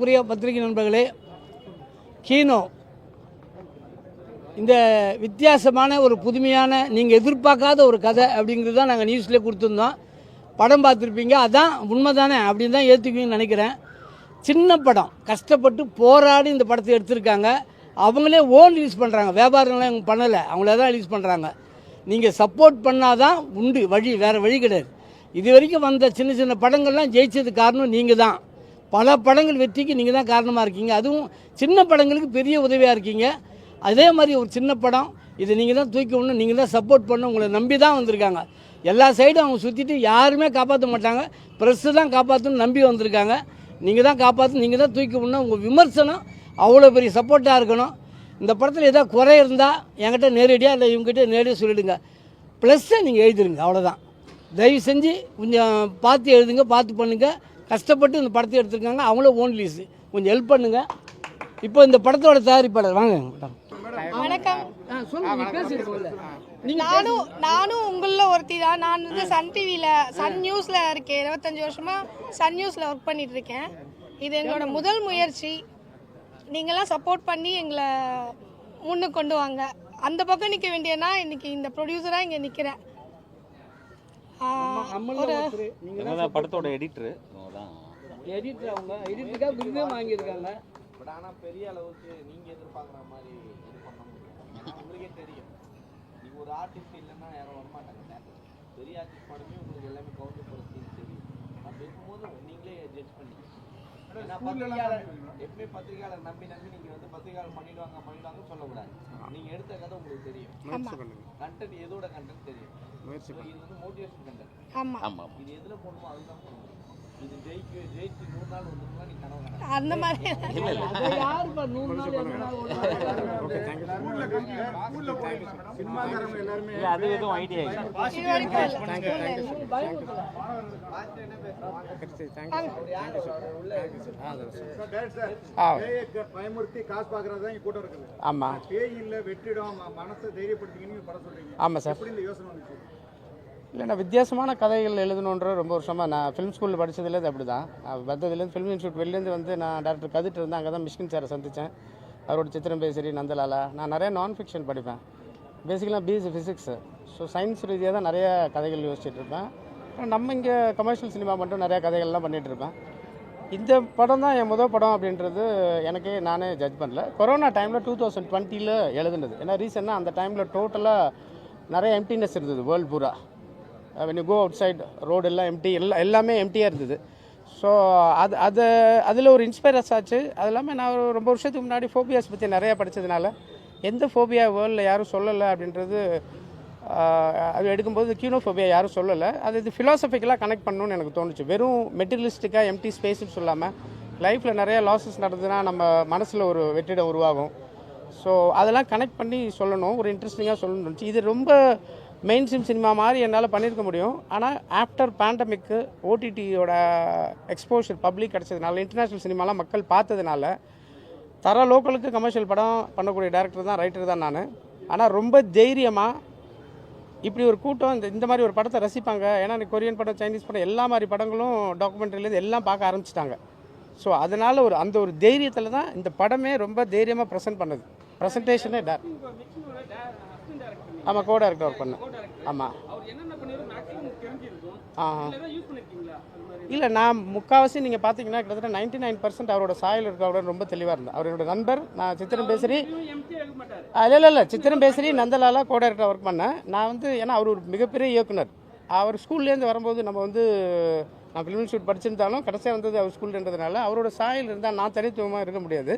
புரிய பத்திரிகை நண்பர்களே கீனோ இந்த வித்தியாசமான ஒரு புதுமையான நீங்கள் எதிர்பார்க்காத ஒரு கதை அப்படிங்கிறது தான் நாங்கள் நியூஸில் கொடுத்துருந்தோம். படம் பார்த்துருப்பீங்க அதான் உண்மை தானே அப்படின்னு தான் ஏற்றுக்குவீங்கன்னு நினைக்கிறேன். சின்ன படம் கஷ்டப்பட்டு போராடி இந்த படத்தை எடுத்திருக்காங்க. அவங்களே ஓன் ரிலீஸ் பண்ணுறாங்க வியாபாரம்லாம் இவங்க பண்ணலை அவங்களே தான் ரிலீஸ் பண்ணுறாங்க நீங்கள் சப்போர்ட் பண்ணால் தான் உண்டு வழி வேறு வழி கிடையாது. இது வரைக்கும் வந்த சின்ன சின்ன படங்கள்லாம் ஜெயிச்சது காரணம் நீங்கள் தான் பல படங்கள் வெற்றிக்கு நீங்கள் தான் காரணமாக இருக்கீங்க. அதுவும் சின்ன படங்களுக்கு பெரிய உதவியாக இருக்கீங்க. அதே மாதிரி ஒரு சின்ன படம் இதை நீங்கள் தான் தூக்கி விடணும் நீங்கள் தான் சப்போர்ட் பண்ணணும் உங்களை நம்பி தான் வந்திருக்காங்க. எல்லா சைடும் அவங்க சுற்றிட்டு யாருமே காப்பாற்ற மாட்டாங்க. ப்ரெஸ்ஸு தான் காப்பாற்றணும்னு நம்பி வந்திருக்காங்க. நீங்கள் தான் காப்பாற்றணும் நீங்கள் தான் தூக்கி விடணும் உங்கள் விமர்சனம் அவ்வளோ பெரிய சப்போர்ட்டாக இருக்கணும். இந்த படத்தில் ஏதாவது குறை இருந்தால் என்கிட்ட நேரடியாக இல்லை இவங்ககிட்ட நேரடியாக சொல்லிவிடுங்க ப்ளஸ்ஸை நீங்கள் எழுதிருங்க அவ்வளோதான் தயவு செஞ்சு கொஞ்சம் பார்த்து எழுதுங்க பார்த்து பண்ணுங்கள் கஷ்டப்பட்டு இந்த படத்தை எடுத்திருக்காங்க. அவங்களும் ஓன் லீஸ் கொஞ்சம் ஹெல்ப் பண்ணுங்க. இப்போ இந்த படத்தோட தயாரிப்பாளர். வாங்க. மேடம் வணக்கம். நானும் நானும் உங்களில் ஒருத்தி தான். நான் வந்து சன் டிவியில் சன் நியூஸில் இருக்கேன். இருபத்தஞ்சி வருஷமா சன் நியூஸில் ஒர்க் பண்ணிட்டு இருக்கேன். இது எங்களோட முதல் முயற்சி. நீங்களாம் சப்போர்ட் பண்ணி எங்களை முன்னுக்கு கொண்டு வாங்க. அந்த பக்கம் நிற்க வேண்டியனா இன்னைக்கு இந்த ப்ரொடியூசராக இங்கே நிற்கிறேன் படத்தோட எடிட்டரு எடிட்டர் அவங்க. எடிட்டருக்காக விருதே வாங்கியிருக்காங்க. பட் ஆனால் பெரிய அளவுக்கு நீங்கள் எதிர்பார்க்குற மாதிரி இது பண்ண முடியும் உங்களுக்கே தெரியும். நீங்கள் ஒரு ஆர்டிஸ்ட் இல்லைன்னா யாரும் வரமாட்டாங்க. theatre. பெரிய ஆர்டிஸ்ட் படமே உங்களுக்கு எல்லாமே கவுண்ட் போகிற சீன் தெரியும். அப்படி இருக்கும்போது நீங்களே ஜட்ஜ் பண்ணி. பத்திரிகையாளர் எப்பவுமே பத்திரிகையாளர் நம்பி நம்பி நீங்கள் வந்து பத்திரிகையாளர் பண்ணிடுவாங்க பண்ணிடுவாங்கன்னு சொல்லக்கூடாது. நீங்கள் எடுத்த கதை உங்களுக்கு தெரியும். கண்டென்ட் எதோட கண்டென்ட் தெரியும். ஆமாம் ஆமாம் காணாத. அந்த மாதிரி. அதை எதுவும் ஐடியா. பயமுறுத்தி காசு பார்க்கறது தான் இங்க கூட்டம் இருக்குது. ஆமாம் பேய் இல்ல வெற்றிடம் மனசை தைரியப்படுத்திக்கின்னு படம் சொல்றீங்க. ஆமாம் சார் எப்படி இந்த யோசனை வந்துச்சு? இல்லை நான் வித்தியாசமான கதைகள் எழுதணுன்ற ரொம்ப வருஷமாக நான் ஃபிலிம் ஸ்கூலில் படித்ததுலேருந்து அப்படி தான் வந்ததுலேருந்து ஃபிலிம் இன்ஸ்டியூட் வெளிலேருந்து வந்து நான் டாக்டர் கதிட்டு இருந்தேன். அங்கே தான் மிஷ்கின் சாரை சந்தித்தேன் அவரோட சித்திரம் பேசரி நந்தலாலா. நான் நிறைய நான் ஃபிக்ஷன் படிப்பேன் பேசிக்கலாக பிஎஸ்சி ஃபிசிக்ஸு ஸோ சயின்ஸ் ரீதியாக தான் நிறைய கதைகள் யோசிச்சுட்டு இருப்பேன். நம்ம இங்கே கமர்ஷியல் சினிமா மட்டும் நிறையா கதைகள்லாம் பண்ணிகிட்டு இருப்பேன். இந்த படம் தான் என் முதல் படம் அப்படின்றது எனக்கே நானே ஜட்ஜ் பண்ணல. கொரோனா டைமில் டூ தௌசண்ட் டுவெண்ட்டியில் எழுதுனது. ஏன்னா ரீசன்னா அந்த டைமில் டோட்டலாக நிறைய எம்டினஸ் இருந்தது வேர்ல்டு பூரா. When you go out side road எல்லாம் எம்டி எல்லாம் எல்லாமே எம்டியாக இருந்தது. ஸோ அது அது அதில் ஒரு இன்ஸ்பைரஸ் ஆச்சு அது இல்லாமல் நான் ஒரு ரொம்ப வருஷத்துக்கு முன்னாடி ஃபோபியாஸ் பற்றி நிறையா படித்ததுனால எந்த ஃபோபியா வேர்ல்டில் யாரும் சொல்லலை அப்படின்றது அது எடுக்கும்போது கியூனோஃபோபியா யாரும் சொல்லலை. அது இது ஃபிலாசபிக்கலாக கனெக்ட் பண்ணணும்னு எனக்கு தோணுச்சு. வெறும் மெட்டீரியலிஸ்டிக்காக எம்டி ஸ்பேஸ்னு சொல்லாமல் லைஃப்பில் நிறைய லாஸஸ் நடந்ததுன்னா நம்ம மனசில் ஒரு வெற்றிடம் உருவாகும். ஸோ அதெல்லாம் கனெக்ட் பண்ணி சொல்லணும். ஒரு இன்ட்ரெஸ்டிங்காக சொல்லணும்னு இது ரொம்ப மெயின் ஸ்ட்ரீம் சினிமா மாதிரி என்னால் பண்ணியிருக்க முடியும். ஆனால் ஆஃப்டர் பேண்டமிக்கு ஓடிடியோட எக்ஸ்போஷர் பப்ளிக் கிடச்சதுனால இன்டர்நேஷ்னல் சினிமாலாம் மக்கள் பார்த்ததுனால தர லோக்கலுக்கு கமர்ஷியல் படம் பண்ணக்கூடிய டேரக்டர் தான் ரைட்டர் தான் நான். ஆனால் ரொம்ப தைரியமாக இப்படி ஒரு கூட்டம் இந்த இந்த மாதிரி ஒரு படத்தை ரசிப்பாங்க. ஏன்னா கொரியன் படம் சைனீஸ் படம் எல்லா மாதிரி படங்களும் டாக்குமெண்ட்ரிலேருந்து எல்லாம் பார்க்க ஆரம்பிச்சிட்டாங்க. ஸோ அதனால் ஒரு அந்த ஒரு தைரியத்தில் தான் இந்த படமே ரொம்ப தைரியமாக ப்ரெசென்ட் பண்ணுது. ப்ரெசன்டேஷனே டே ஆமாம் கோ டேரக்டர் ஒர்க் பண்ணேன் ஆமாம் இல்லை நான் முக்கால்வாசி நீங்கள் பார்த்தீங்கன்னா கிட்டத்தட்ட நைன்டி நைன் பர்சன்ட் அவரோட சாயல் இருக்கவரோட ரொம்ப தெளிவாக இருந்தேன். அவரோட நண்பர் நான் சித்திரம் பேசுறி. இல்லை இல்லை இல்லை. சித்திரம் பேசுறி நந்தலாலா கோ டேரக்டர் ஒர்க் பண்ணேன். நான் வந்து ஏன்னா அவர் ஒரு மிகப்பெரிய இயக்குனர். அவர் ஸ்கூல்லேருந்து வரும்போது நம்ம வந்து நான் ஃபிலிம் இன்ஸ்டியூட் படிச்சிருந்தாலும் கடைசியாக வந்தது அவர் ஸ்கூல்ன்றதுனால அவரோட சாயல் இருந்தால் நான் தனித்துவமாக இருக்க முடியாது.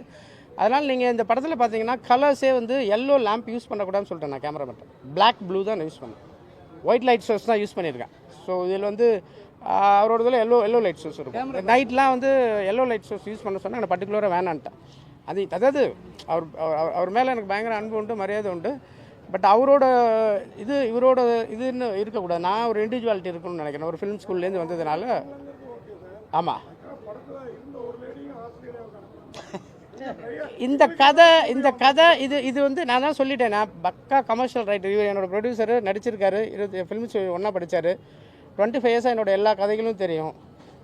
அதனால் நீங்கள் இந்த படத்தில் பார்த்தீங்கன்னா கலர்ஸே வந்து எல்லோ லேம்ப் யூஸ் பண்ணக்கூடாதுன்னு சொல்லிட்டேன் நான் கேமராமேன் பிளாக் ப்ளூ தான் யூஸ் பண்ணேன். ஒயிட் லைட் ஷோஸ் தான் யூஸ் பண்ணியிருக்கேன். ஸோ இதில் வந்து அவரோட இதில் எல்லோ எல்லோ லைட் ஷோஸ் இருக்கும். நைட்லாம் வந்து எல்லோ லைட் ஷோஸ் யூஸ் பண்ண சொன்னால் எனக்கு பர்டிகுலராக வேணான்ட்டேன். அது அதாவது அவர் அவர் அவர் மேலே எனக்கு பயங்கர அன்பு உண்டு மரியாதை உண்டு. பட் அவரோட இது இவரோட இதுன்னு இருக்கக்கூடாது. நான் ஒரு இண்டிவிஜுவாலிட்டி இருக்கணும்னு நினைக்கிறேன். ஒரு ஃபிலிம் ஸ்கூல்லேருந்து வந்ததுனால. ஆமாம் இந்த கதை இந்த கதை இது இது வந்து நான் தான் சொல்லிட்டேன். நான் பக்கா கமர்ஷியல் ரைட்டர் இவர் என்னோட ப்ரொடியூசர் நடிச்சிருக்காரு. இருபத்தி ஃபிலிம்ஸ் ஒன்றா படித்தார் டுவெண்ட்டி ஃபைவ் இயர்ஸாக என்னோட எல்லா கதைகளும் தெரியும்.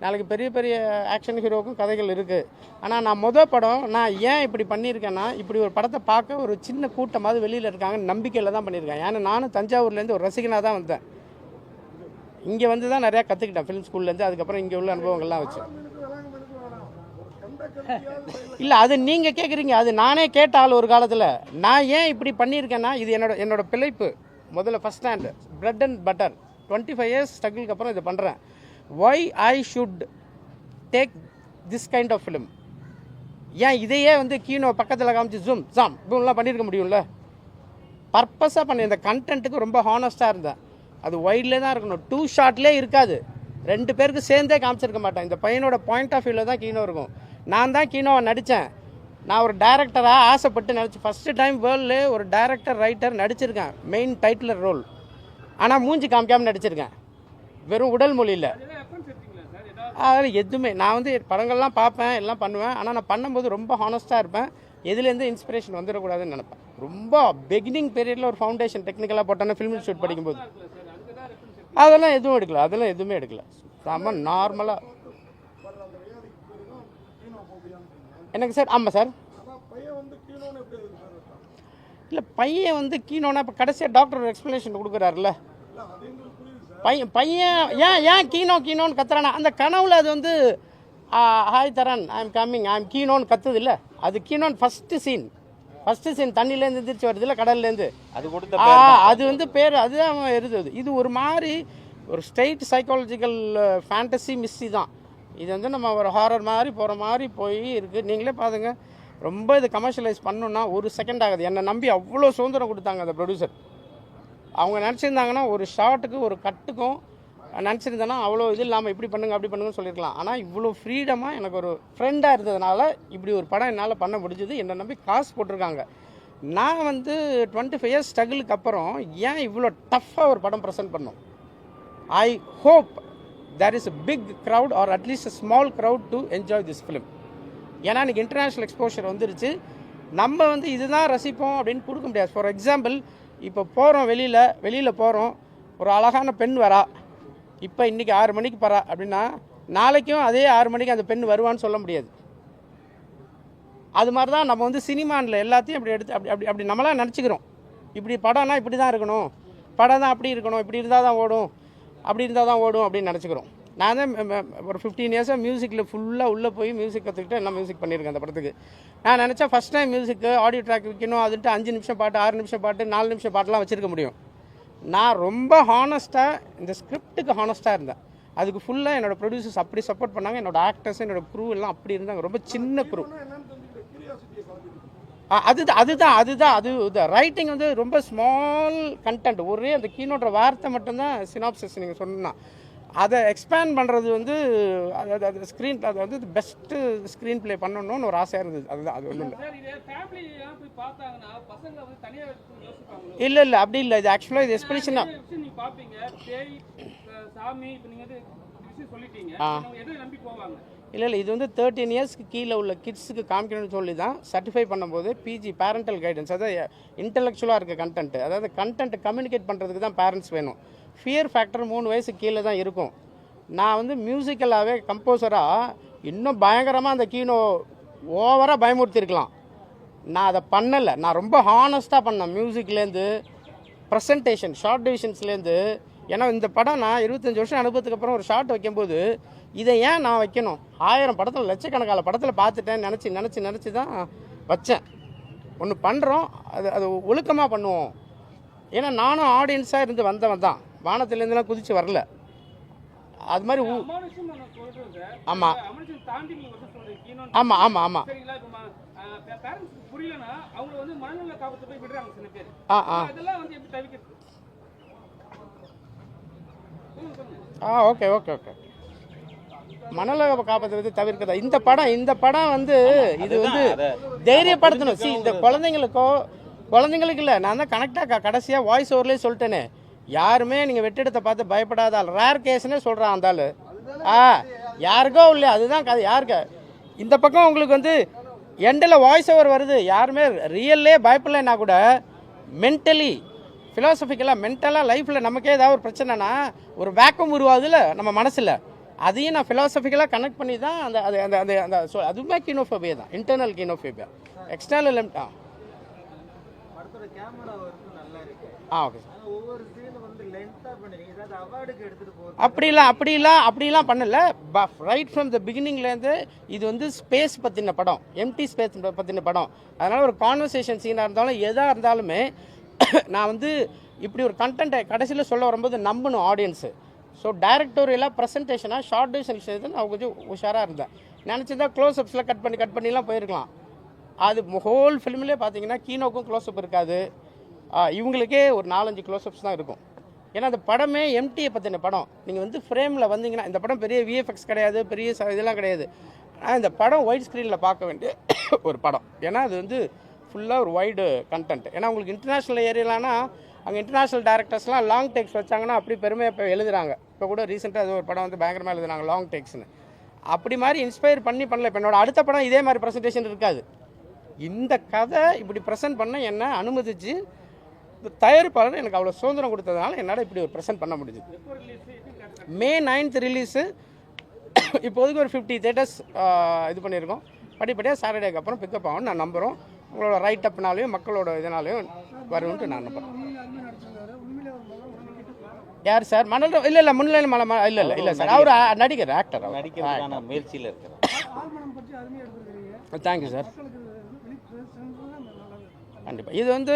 நாளைக்கு பெரிய பெரிய ஆக்ஷன் ஹீரோவுக்கும் கதைகள் இருக்குது ஆனால் நான் மொதல் படம் நான் ஏன் இப்படி பண்ணியிருக்கேன்னா இப்படி ஒரு படத்தை பார்க்க ஒரு சின்ன கூட்டமாவது வெளியில் இருக்காங்க நம்பிக்கையில் தான் பண்ணியிருக்கேன். ஏன்னா நானும் தஞ்சாவூர்லேருந்து ஒரு ரசிகனாக தான் வந்தேன். இங்கே வந்து தான் நிறையா கற்றுக்கிட்டேன் ஃபிலிம் ஸ்கூல்லேருந்து அதுக்கப்புறம் இங்கே உள்ள அனுபவங்கள்லாம் வச்சு. இல்லை அது நீங்கள் கேட்குறீங்க அது நானே கேட்ட ஆள் ஒரு காலத்தில். நான் ஏன் இப்படி பண்ணியிருக்கேன்னா இது என்னோட என்னோட பிழைப்பு. முதல்ல first stand bread and butter twenty five years ஸ்ட்ரகிளுக்கு அப்புறம் இதை பண்ணுறேன் why I should take this kind of film ஏன் இதையே வந்து கீனோ பக்கத்தில் காமிச்சு ஜூம் ஜாம் இப்படிலாம் பண்ணியிருக்க முடியும்ல? பர்பஸாக பண்ண இந்த கண்டென்ட்டுக்கு ரொம்ப ஹானஸ்ட்டாக இருந்தேன். அது ஒயிட்லே தான் இருக்கணும். டூ ஷாட்லேயே இருக்காது. ரெண்டு பேருக்கு சேர்ந்தே காமிச்சிருக்க மாட்டேன். இந்த பையனோட பாயிண்ட் ஆஃப் வியூவில் தான் கீனோ இருக்கும். நான் தான் கீனோவை நடித்தேன் நான் ஒரு டேரக்டராக ஆசைப்பட்டு நடிச்சு ஃபஸ்ட்டு டைம் வேர்ல்டு ஒரு டேரக்டர் ரைட்டர் நடிச்சிருக்கேன். மெயின் டைட்டிலர் ரோல் ஆனால் மூஞ்சி காமிக்காமல் நடிச்சிருக்கேன். வெறும் உடல் மொழியில் அதில் எதுவுமே. நான் வந்து படங்கள்லாம் பார்ப்பேன் எல்லாம் பண்ணுவேன். ஆனால் நான் பண்ணும்போது ரொம்ப ஹானஸ்ட்டாக இருப்பேன். எதுலேருந்து இன்ஸ்பிரேஷன் வந்துடக்கூடாதுன்னு நினைப்பேன். ரொம்ப பிகினிங் பீரியடில் ஒரு ஃபவுண்டேஷன் டெக்னிக்கலாக போட்டோன்னா ஃபிலிம் ஷூட் படிக்கும்போது. அதெல்லாம் எதுவும் எடுக்கல. அதெல்லாம் எதுவுமே எடுக்கல. ரொம்ப நார்மலாக எனக்கு சார் ஆமாம் சார். இல்லை பையன் வந்து கீனோனா இப்போ கடைசியாக டாக்டர் ஒரு எக்ஸ்ப்ளனேஷன் கொடுக்குறாருல்ல. பையன் பையன் ஏன் ஏன் கீனோ கீனோன்னு கத்துறானா? அந்த கனவுல அது வந்து hi Tharan I am coming I am கீனோன்னு கத்துது இல்லை அது கீனோன் ஃபஸ்ட்டு சீன் ஃபஸ்ட்டு சீன் தண்ணியிலேருந்து எந்திரிச்சு வருது இல்லை கடல்லேருந்து அது கொடுத்த. அது வந்து பேர் அதுதான் இருந்தது இது ஒரு மாதிரி ஒரு ஸ்ட்ரைட் சைக்காலஜிக்கல் ஃபேண்டசி மிஸ்ஸி தான். இது வந்து நம்ம ஒரு ஹாரர் மாதிரி போகிற மாதிரி போய் இருக்குது நீங்களே பாருங்க. ரொம்ப இது கமர்ஷியலைஸ் பண்ணணும்னா ஒரு செகண்ட் ஆகுது. என்னை நம்பி அவ்வளோ சுதந்திரம் கொடுத்தாங்க அந்த ப்ரொடியூசர் அவங்க நினச்சிருந்தாங்கன்னா ஒரு ஷார்ட்டுக்கு ஒரு கட்டுக்கும் நினச்சிருந்தேன்னா அவ்வளோ இது இல்லாமல் இப்படி பண்ணுங்க அப்படி பண்ணுங்கன்னு சொல்லியிருக்கலாம் ஆனால் இவ்வளோ ஃப்ரீடமாக எனக்கு ஒரு ஃப்ரெண்டாக இருந்ததுனால இப்படி ஒரு படம் என்னால் பண்ண முடிஞ்சது. என்னை நம்பி காசு போட்டிருக்காங்க. நான் வந்து டுவெண்ட்டி ஃபைவ் இயர்ஸ் ஸ்ட்ரகிளுக்கு அப்புறம் ஏன் இவ்வளோ டஃப்பாக ஒரு படம் ப்ரெசென்ட் பண்ணோம்? I hope there is big crowd or at least small crowd to enjoy this film ஏன்னா எனக்கு இன்டர்நேஷ்னல் எக்ஸ்போஷர் வந்துருச்சு. நம்ம வந்து இதுதான் ரசிப்போம் அப்படின்னு கொடுக்க முடியாது. ஃபார் எக்ஸாம்பிள் இப்போ போகிறோம் வெளியில் வெளியில் போகிறோம் ஒரு அழகான பெண் வரா. இப்போ இன்றைக்கி ஆறு மணிக்கு பரா அப்படின்னா நாளைக்கும் அதே ஆறு மணிக்கு அந்த பெண் வருவான்னு சொல்ல முடியாது. அது மாதிரி தான் நம்ம வந்து சினிமானில் எல்லாத்தையும் அப்படி எடுத்து அப்படி அப்படி அப்படி நம்மளாம் நினச்சிக்கிறோம். இப்படி படம்னா இப்படி தான் இருக்கணும். படம் தான் அப்படி இருக்கணும். இப்படி இருந்தால் தான் ஓடும். அப்படி இருந்தால் தான் ஓடும் அப்படின்னு நினச்சிக்கிறோம். நான் தான் ஒரு ஃபிஃப்டீன் இயர்ஸாக மியூசிக்கில் ஃபுல்லாக உள்ளே போய் மியூசிக் கற்றுக்கிட்டு எல்லாம் மியூசிக் பண்ணியிருக்கேன் அந்த படத்துக்கு. நான் நினச்சா ஃபஸ்ட் டைம் மியூசிக்கு ஆடியோ ட்ராக் வைக்கணும் அதுன்ட்டு அஞ்சு நிமிஷம் பாட்டு ஆறு நிமிஷம் பாட்டு நாலு நிமிஷம் பாட்டெலாம் வச்சிருக்க முடியும். நான் ரொம்ப ஹானஸ்ட்டாக இந்த ஸ்கிரிப்டுக்கு ஹானஸ்ட்டாக இருந்தேன். அதுக்கு ஃபுல்லாக என்னோடய ப்ரொடியூசர்ஸ் அப்படி சப்போர்ட் பண்ணாங்க என்னோடய ஆக்டர்ஸ் என்னோட க்ரூ எல்லாம் அப்படி இருந்தாங்க. ரொம்ப சின்ன க்ரூ அதுதான் அதுதான் அதுதான் அது ரைட்டிங் வந்து ரொம்ப ஸ்மால் கண்டென்ட் ஒரே அந்த கீனோட வார்த்தை மட்டும்தான் சினாப்சிஸ் நீங்கள் சொன்னா. அதை எக்ஸ்பேண்ட் பண்ணுறது வந்து அது அது- ஸ்க்ரீன் அது வந்து பெஸ்ட்டு ஸ்க்ரீன் ப்ளே பண்ணணும்னு ஒரு ஆசையாக இருந்தது. அதுதான் அது ஒன்றும் இல்லை. இல்லை இல்லை அப்படி இல்லை. இது ஆக்சுவலாக இது பேய் அஹ், சாமி இப்போ நீங்க வந்து விஷயம் சொல்லிட்டீங்க. எதை நம்பி போவாங்க? இல்லை இல்லை இது வந்து தேர்ட்டீன் இயர்ஸ்க்கு கீழே உள்ள கிட்ஸுக்கு காமிக்கணும்னு சொல்லி தான் சர்டிஃபை பண்ணும்போது பிஜி பேரண்டல் கைடன்ஸ் அதாவது இன்டெலெக்சுவலாக இருக்க கண்டென்ட் அதாவது கண்டென்ட் கம்யூனிகேட் பண்ணுறதுக்கு தான் பேரண்ட்ஸ் வேணும். ஃபியர் ஃபேக்டர் மூணு வயசு கீழே தான் இருக்கும். நான் வந்து மியூசிக்கலாகவே கம்போசராக இன்னும் பயங்கரமாக அந்த கீனோ ஓவராக பயமுறுத்திருக்கலாம். நான் அதை பண்ணலை. நான் ரொம்ப ஹானஸ்ட்டாக பண்ணேன். மியூசிக்லேருந்து ப்ரெசன்டேஷன் ஷார்ட் டிவிஷன்ஸ்லேருந்து ஏன்னா இந்த படம் நான் இருபத்தஞ்சி வருஷம் அனுபவத்துக்கு அப்புறம் ஒரு ஷார்ட் வைக்கும்போது இதை ஏன் நான் வைக்கணும்? ஆயிரம் படத்தில் லட்சக்கணக்கான படத்தில் பார்த்துட்டேன் நினச்சி நினச்சி நினச்சி தான் வச்சேன். ஒன்று பண்ணுறோம் அது அது ஒழுக்கமாக பண்ணுவோம். ஏன்னா நானும் ஆடியன்ஸாக இருந்து வந்தவன் தான். வானத்துலேருந்துலாம் குதிச்சு வரல. அது மாதிரி ஊ- அமானுஷம் நான் சொல்றேன் சார் ஆமா. ஆ ஓகே ஓகே ஓகே. மணல காப்பத்தை தவிர்க்கிறதா? இந்த படம் இந்த படம் வந்து இது வந்து தைரியப்படுத்தணும். சி இந்த குழந்தைங்களுக்கோ குழந்தைங்களுக்கு இல்லை நான் தான் கனெக்டாக கடைசியாக வாய்ஸ் ஓவர்லேயே சொல்லிட்டேனே. யாருமே நீங்கள் வெற்றிடத்தை பார்த்து பயப்படாத ஆள். ரேர் கேஸ்னே சொல்கிறான் அந்த ஆள். ஆ யாருக்கோ இல்லை அதுதான் கதை. யாருக்கு? இந்த பக்கம் உங்களுக்கு வந்து எண்டில் வாய்ஸ் ஓவர் வருது. யாருமே ரியல்லே பயப்படலைன்னா கூட மென்டலி ஃபிலாசபிக்கலாக மென்டலாக லைஃப்பில் நமக்கே ஏதாவது ஒரு பிரச்சனைனா ஒரு வேக்கம் உருவாகுதுல்ல நம்ம மனசில். அதையும் நான் ஃபிலாசபிக்கலாக கனெக்ட் பண்ணி தான் அந்த அது அந்த அந்த அந்த ஸோ அதுவுமே கீனோஃபோபியா தான். இன்டர்னல் கீனோஃபோபியா எக்ஸ்டர்னல் ஆ. ஆ ஓகே அப்படிலாம் அப்படிலாம் அப்படிலாம் பண்ணல. ரைட் ஃப்ரம் த பிகினிங்லேருந்து இது வந்து ஸ்பேஸ் பற்றின படம். எம்டி ஸ்பேஸ் பற்றின படம். அதனால் ஒரு கான்வர்சேஷன் சீனாக இருந்தாலும் எதாக இருந்தாலுமே நான் வந்து இப்படி ஒரு கண்டென்ட்டை கடைசியில் சொல்ல வரும்போது நம்பணும் ஆடியன்ஸு ஸோ டைரக்டோரியலாக ப்ரெசன்டேஷனாக ஷார்ட் டியூஷன் விஷயத்தில் நான் கொஞ்சம் உஷாராக இருந்தேன். நினச்சிருந்தா க்ளோஸ்அப்ஸில் கட் பண்ணி கட் பண்ணிலாம் போயிருக்கலாம். அது ஹோல் ஃபிலிம்லேயே பார்த்தீங்கன்னா கீனோக்கும் க்ளோஸ்அப் இருக்காது. இவங்களுக்கே ஒரு நாலஞ்சு க்ளோஸ்அப்ஸ் தான் இருக்கும். ஏன்னா அந்த படமே எம்டியை பற்றின படம். நீங்கள் வந்து ஃப்ரேமில் வந்தீங்கன்னா இந்த படம் பெரிய விஎஃப்எக்ஸ் கிடையாது பெரிய இதெல்லாம் கிடையாது. ஆனால் இந்த படம் ஒயிட் ஸ்க்ரீனில் பார்க்க வேண்டிய ஒரு படம். ஏன்னா அது வந்து ஃபுல்லாக ஒரு வைடு கண்டென்ட் ஏன்னா உங்களுக்கு இன்டர்நேஷ்னல் ஏரியாலானா அங்கே இன்டர்நேஷ்னல் டேரக்டர்ஸ்லாம் லாங் டேக்ஸ் வச்சாங்கன்னா அப்படி பெருமையாக இப்போ எழுதுறாங்க. இப்போ கூட ரீசெண்டாக அது ஒரு படம் வந்து பயங்கரமாக எழுதுனாங்க லாங் டேக்ஸ்னு அப்படி மாதிரி இன்ஸ்பயர் பண்ணி பண்ணல. இப்போ என்னோட அடுத்த படம் இதே மாதிரி ப்ரெசன்டேஷன் இருக்காது. இந்த கதை இப்படி ப்ரெசென்ட் பண்ண என்ன அனுமதிச்சு இந்த தயாரிப்பாளர் எனக்கு அவ்வளோ சுதந்திரம் கொடுத்ததுனால என்னால் இப்படி ஒரு ப்ரெசென்ட் பண்ண முடிஞ்சுது. மே நைன்த் ரிலீஸு இப்போதைக்கு ஒரு ஃபிஃப்டி தேட்டர்ஸ் இது பண்ணியிருக்கோம். படிப்படியாக சாட்டர்டேக்கு அப்புறம் பிக்கப் ஆகும் நான் நம்புகிறோம் உங்களோட ரைட் அப்னாலையும் மக்களோட இதனாலையும் வரும்ன்ட்டு நான் நம்புகிறேன் யார் சார்? மணல் இல்லை இல்லை முன்னிலை மலை இல்லை இல்லை இல்லை சார். அவர் நடிகர் ஆக்டர் அவர். நடிக்கிறதுக்கான முயற்சியில் இருக்கிறேன் தேங்க்யூ சார் கண்டிப்பாக இது வந்து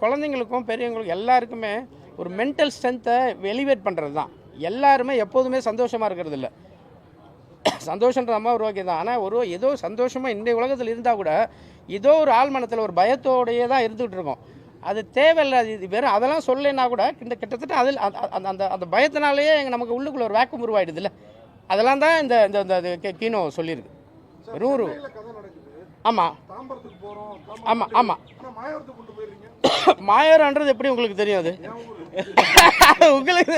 குழந்தைங்களுக்கும் பெரியவங்களுக்கும் எல்லாருக்குமே ஒரு மென்டல் ஸ்ட்ரென்த்தை எலிவேட் பண்ணுறது தான் எல்லாருமே எப்போதுமே சந்தோஷமாக இருக்கிறது இல்லை சந்தோஷன்ற அம்மா ஒரு ஓகே தான் ஆனால் ஒரு ஏதோ சந்தோஷமாக இந்த உலகத்தில் இருந்தால் கூட ஏதோ ஒரு ஆழ்மனத்தில் ஒரு பயத்தோடையே தான் இருந்துகிட்டு இருக்கோம். அது தேவையில்லை. இது வெறும் அதெல்லாம் சொல்லலைன்னா கூட இந்த கிட்டத்தட்ட அதில் அந்த- அந்த அந்த பயத்தினாலேயே எங்க நமக்கு உள்ளுக்குள்ள ஒரு வேக்கம் உருவாயிடுதுல்ல. அதெல்லாம் தான் இந்த இந்த இந்த கீனோ சொல்லியிருக்கு. வெறும் ஒரு ஆமாம் ஆமாம் ஆமாம் மாயவரன்றது எப்படி உங்களுக்கு தெரியும் அது? உங்களுக்கு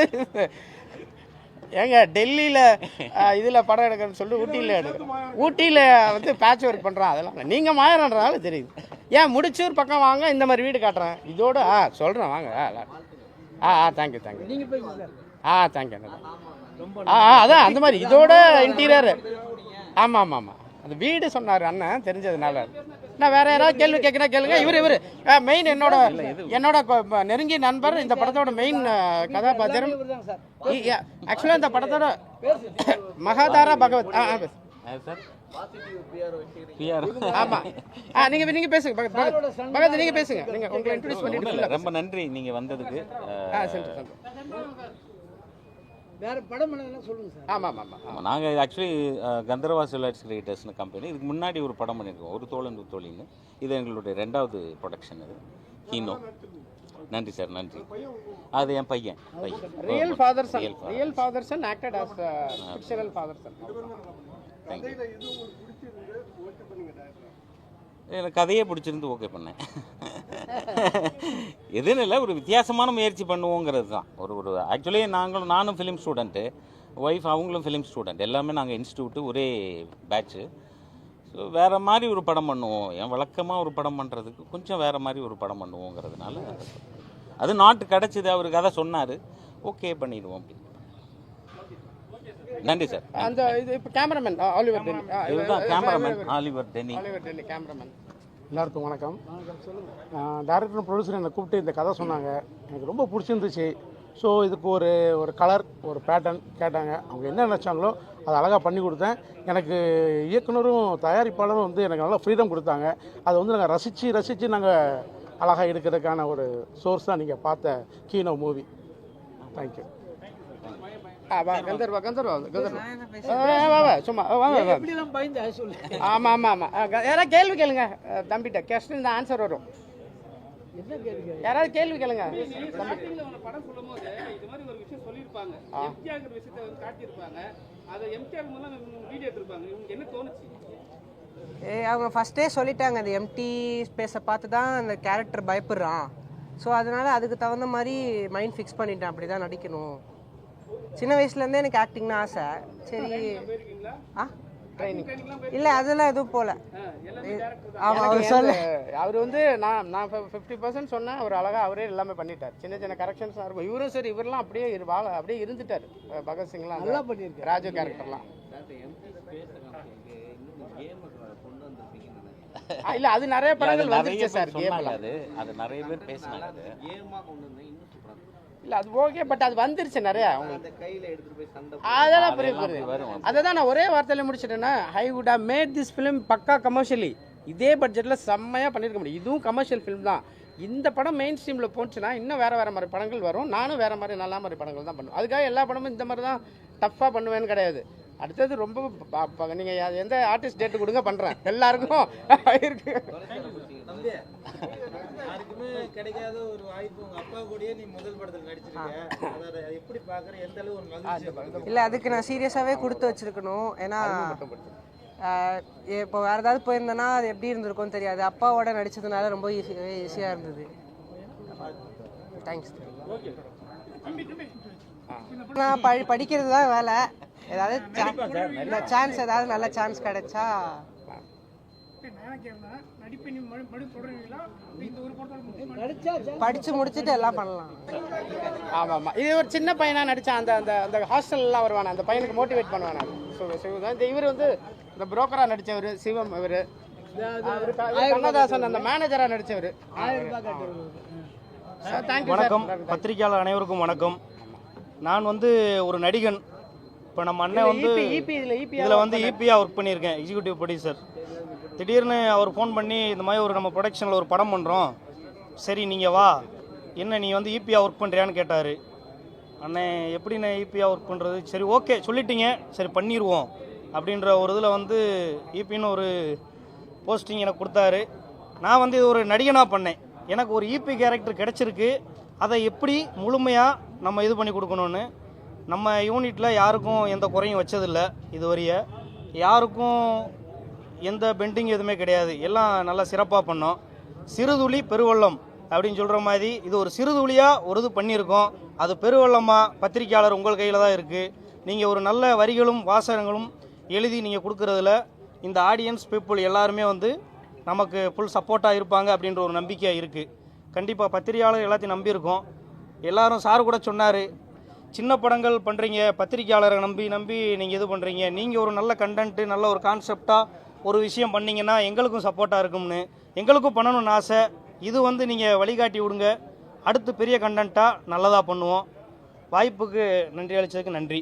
ஏங்க டெல்லியில் இதில் படம் எடுக்கிறேன்னு சொல்லி ஊட்டியில் எடுக்கிறேன். ஊட்டியில் வந்து பேட்ச் ஒர்க் பண்ணுறான் அதெல்லாம். நீங்கள் மாயறன்றதால தெரியுது. ஏன் முடிச்சூர் பக்கம் வாங்க இந்த மாதிரி வீடு காட்டுறேன். இதோட ஆ சொல்கிறேன் வாங்க ஆ. ஆ தேங்க்யூ தேங்க்யூ ஆ தேங்க்யூ ஆ ஆ அதான் அந்த மாதிரி இதோட இன்டீரியர் ஆமாம் ஆமாம் ஆமாம் அந்த வீடு சொன்னார் அண்ணன் தெரிஞ்சதுனால. நான் வேற யாராவது கேள்வி கேட்குறா கேளுங்க. இவர் இவர். மெயின் என்னோட என்னோட நெருங்கிய நண்பர். இந்த படத்தோட மெயின் கதாபாத்திரம். ஆக்சுவலாக இந்த படத்தோட மகாதாரா பகவத். ஆ நீங்க நீங்க பேசுங்க. பகத் நீங்க பேசுங்க. நீங்க உங்களை இன்ட்ரோடியூஸ் பண்ணிட்டு ரொம்ப நன்றி. நீங்கள் வந்ததுக்கு. வேற படம் பண்ணதெல்லாம் சொல்லுங்க சார். ஆமா ஆமா ஆமா. ஆமாம் நாங்கள் ஆக்சுவலி கந்தர்வா சிவலாட்ஸ் கிரியேட்டர்ஸ்னு கம்பெனி இதுக்கு முன்னாடி ஒரு படம் பண்ணியிருக்கோம் ஒரு தோழன் ஒரு தோழின்னு. இது எங்களுடைய ரெண்டாவது ப்ரொடக்ஷன் இது. கீனோ நன்றி சார் நன்றி. அது என் பையன் பையன். Real father son. Real father son acted as fictional father son thank you எனக்கு கதையே பிடிச்சிருந்து ஓகே பண்ணேன். எதுன்னு இல்லை ஒரு வித்தியாசமான முயற்சி பண்ணுவோங்கிறது தான். ஒரு ஒரு ஆக்சுவலி நாங்களும் நானும் ஃபிலிம் ஸ்டூடெண்ட்டு ஒய்ஃப் அவங்களும் ஃபிலிம் ஸ்டூடெண்ட் எல்லாமே நாங்கள் இன்ஸ்டியூட்டு ஒரே பேட்ச்சு ஸோ வேறு மாதிரி ஒரு படம் பண்ணுவோம். என் வழக்கமாக ஒரு படம் பண்ணுறதுக்கு கொஞ்சம் வேறு மாதிரி ஒரு படம் பண்ணுவோங்கிறதுனால அது நாட்டு கிடச்சிது. அவர் கதை சொன்னார். ஓகே பண்ணிடுவோம் அப்படி நன்றி சார். அந்த இது இப்போ கேமராமேன் ஆலிவர் இதுதான் cameraman Oliver Denny. Oliver Delhi cameraman எல்லாருக்கும் வணக்கம். டேரக்டர் ப்ரொடியூசர் என்னை கூப்பிட்டு இந்த கதை சொன்னாங்க. எனக்கு ரொம்ப பிடிச்சிருந்துச்சு. ஸோ இதுக்கு ஒரு ஒரு கலர் ஒரு பேட்டர்ன் கேட்டாங்க. அவங்க என்ன நினச்சாங்களோ அதை அழகாக பண்ணி கொடுத்தேன். எனக்கு இயக்குனரும் தயாரிப்பாளரும் வந்து எனக்கு நல்லா ஃப்ரீடம் கொடுத்தாங்க. அதை வந்து நாங்கள் ரசித்து ரசித்து நாங்கள் அழகாக எடுக்கிறதுக்கான ஒரு சோர்ஸ் தான் நீங்கள் பார்த்த கீனோ மூவி தேங்க்யூ வா கந்தர்வா கந்தர்வா கந்தர்வா. ஆ, வா வா சும்மா ஆமாம் ஆமாம் ஆமாம் யாராவது கேள்வி கேளுங்க. தம்பிட்ட. கொஸ்டின் இந்த ஆன்சர் வரும். யாராவது கேள்வி கேளுங்க. படம் சொல்லும் போது இது மாதிரி ஒரு விஷயம் சொல்லியிருப்பாங்க. எம்டிஆர் விஷயத்தை வந்து காட்டியிருப்பாங்க. அதை எம்டிஆர் மூலம் வீடியோ எடுத்திருப்பாங்க. இவங்களுக்கு என்ன தோணுச்சு? ஏ அவங்க ஃபஸ்ட்டே சொல்லிட்டாங்க. அந்த எம்டி ஸ்பேஸை பார்த்து தான் அந்த கேரக்டர் பயப்படுறான். ஸோ அதனால அதுக்கு தகுந்த மாதிரி மைண்ட் ஃபிக்ஸ் பண்ணிட்டேன். அப்படி தான் நடிக்கணும். சின்ன வயசுலேருந்தே எனக்கு ஆக்டிங்னு ஆசை. சரி. ஆ? இல்லை அதெல்லாம் எதுவும் ஆமாம் அவர் சொல்ல. அவர் வந்து நான் நான் ஃபிஃப்டி பர்சன்ட் சொன்னேன். அவர் அழகாக அவரே எல்லாமே பண்ணிட்டார். சின்ன சின்ன கரெக்ஷன்ஸ்லாம் இருக்கும். இவரும் சரி இவரெல்லாம் அப்படியே வாழ அப்படியே இருந்துட்டார். பகத்சிங்லாம் நல்லா அந்த பண்ணியிருக்காரு. ராஜு கேரக்டர்லாம். கேம் இல்ல அது நிறைய படங்கள் வந்துருச்சு பேர் சார் கேம்லாம் அது. அது நிறைய பேர் பேசினாங்க இல்ல அது ஓகே பட் அது வந்துருச்சு நிறைய. அதெல்லாம் புரியுது அதெல்லாம் புரியுது. அதை தான் நான் ஒரே வார்த்தையில முடிச்சிட்டேன்னா I would have made this film pukka commercially இதே பட்ஜெட்டில் செம்மையாக பண்ணியிருக்க முடியும். இதுவும் கமர்ஷியல் ஃபிலிம் தான். இந்த படம் மெயின் ஸ்ட்ரீமில் போச்சுன்னா இன்னும் வேறு வேறு மாதிரி படங்கள் வரும். நானும் வேறு மாதிரி நல்ல மாதிரி படங்கள் தான் பண்ணுவேன். அதுக்காக எல்லா படமும் இந்த மாதிரி தான் டஃப்பாக பண்ணுவேன்னு கிடையாது. அடுத்தது ரொம்ப நீங்கள் எந்த ஆர்டிஸ்ட் டேட்டு கொடுங்க பண்ணுறேன் எல்லாருக்கும். இருக்கு. யாருக்குமே கிடைக்காத ஒரு வாய்ப்பு உங்க அப்பா கூடயே நீ முதல் படத்தில் நடிச்சிருக்க. அதை எப்படி பாக்குற எந்த அளவு ஒரு மகிழ்ச்சி இல்லை அதுக்கு நான் சீரியஸாகவே கொடுத்து வச்சிருக்கணும். ஏன்னா இப்போ வேறு ஏதாவது போயிருந்தேன்னா அது எப்படி இருந்திருக்கும்னு தெரியாது. அப்பாவோட நடிச்சதுனால ரொம்ப ஈஸி ஈஸியாக இருந்தது. தேங்க்ஸ் நான் படி படிக்கிறது தான் வேலை. ஏதாவது சான்ஸ் ஏதாவது நல்ல சான்ஸ் கிடைச்சா படிச்சு முடிச்சுட்டு எல்லாம் பண்ணலாம். ஆமாம் ஆமாம் இது ஒரு சின்ன பையனாக நடித்தான் அந்த அந்த அந்த ஹாஸ்டல்லாம் வருவானே? அந்த பையனுக்கு மோட்டிவேட் பண்ணுவானே? இந்த இவர் வந்து இந்த புரோக்கராக நடித்தவர் சிவம் இவர். கண்ணதாசன் அந்த மேனேஜராக நடித்தவர் வணக்கம். பத்திரிகையாளர் அனைவருக்கும் வணக்கம். நான் வந்து ஒரு நடிகன். இப்போ நம்ம அண்ணன் வந்து இதில் இபி இதில் வந்து ஈபியாக ஒர்க் பண்ணியிருக்கேன். எக்ஸிக்யூட்டிவ் ப்ரொடியூசர் திடீர்னு அவர் ஃபோன் பண்ணி இந்த மாதிரி ஒரு நம்ம ப்ரொடக்ஷனில் ஒரு படம் பண்ணுறோம் சரி நீங்கள் வா. என்ன நீ வந்து ஈபியாக ஒர்க் பண்ணுறியான்னு கேட்டார். அண்ணே எப்படி நான் ஈபியாக ஒர்க் பண்ணுறது சரி ஓகே சொல்லிட்டீங்க. சரி பண்ணிடுவோம் அப்படின்ற ஒரு இதில் வந்து ஈபின்னு ஒரு போஸ்டிங் எனக்கு கொடுத்தாரு. நான் வந்து இது ஒரு நடிகனாக பண்ணேன். எனக்கு ஒரு ஈபி கேரக்டர் கிடச்சிருக்கு. அதை எப்படி முழுமையாக நம்ம இது பண்ணி கொடுக்கணும்னு நம்ம யூனிட்டில் யாருக்கும் எந்த குறையும் வச்சதில்லை. இதுவரைய யாருக்கும் எந்த பெண்டிங் எதுவுமே கிடையாது. எல்லாம் நல்லா சிறப்பாக பண்ணோம். சிறுதுளி பெருவள்ளம் அப்படின்னு சொல்கிற மாதிரி இது ஒரு சிறுதுளியாக ஒரு இது பண்ணியிருக்கோம். அது பெருவள்ளமாக பத்திரிக்கையாளர் உங்கள் கையில் தான் இருக்குது நீங்கள் ஒரு நல்ல வரிகளும் வாசகங்களும் எழுதி நீங்கள் கொடுக்குறதுல இந்த ஆடியன்ஸ் பீப்புள் எல்லாருமே வந்து நமக்கு ஃபுல் சப்போர்ட்டாக இருப்பாங்க அப்படின்ற ஒரு நம்பிக்கை இருக்குது கண்டிப்பாக பத்திரிகையாளர் எல்லாத்தையும் நம்பியிருக்கோம். எல்லாரும் சார் கூட சொன்னார் சின்ன படங்கள் பண்ணுறீங்க பத்திரிக்கையாளரை நம்பி நம்பி நீங்கள் இது பண்ணுறீங்க நீங்கள் ஒரு நல்ல கண்டென்ட்டு நல்ல ஒரு கான்செப்டாக ஒரு விஷயம் பண்ணிங்கன்னா எங்களுக்கும் சப்போர்ட்டாக இருக்கும்னு எங்களுக்கும் பண்ணணும்னு ஆசை. இது வந்து நீங்கள் வழிகாட்டி விடுங்க. அடுத்து பெரிய கண்டென்ட்டாக நல்லதாக பண்ணுவோம். வாய்ப்புக்கு நன்றி அளித்ததுக்கு நன்றி.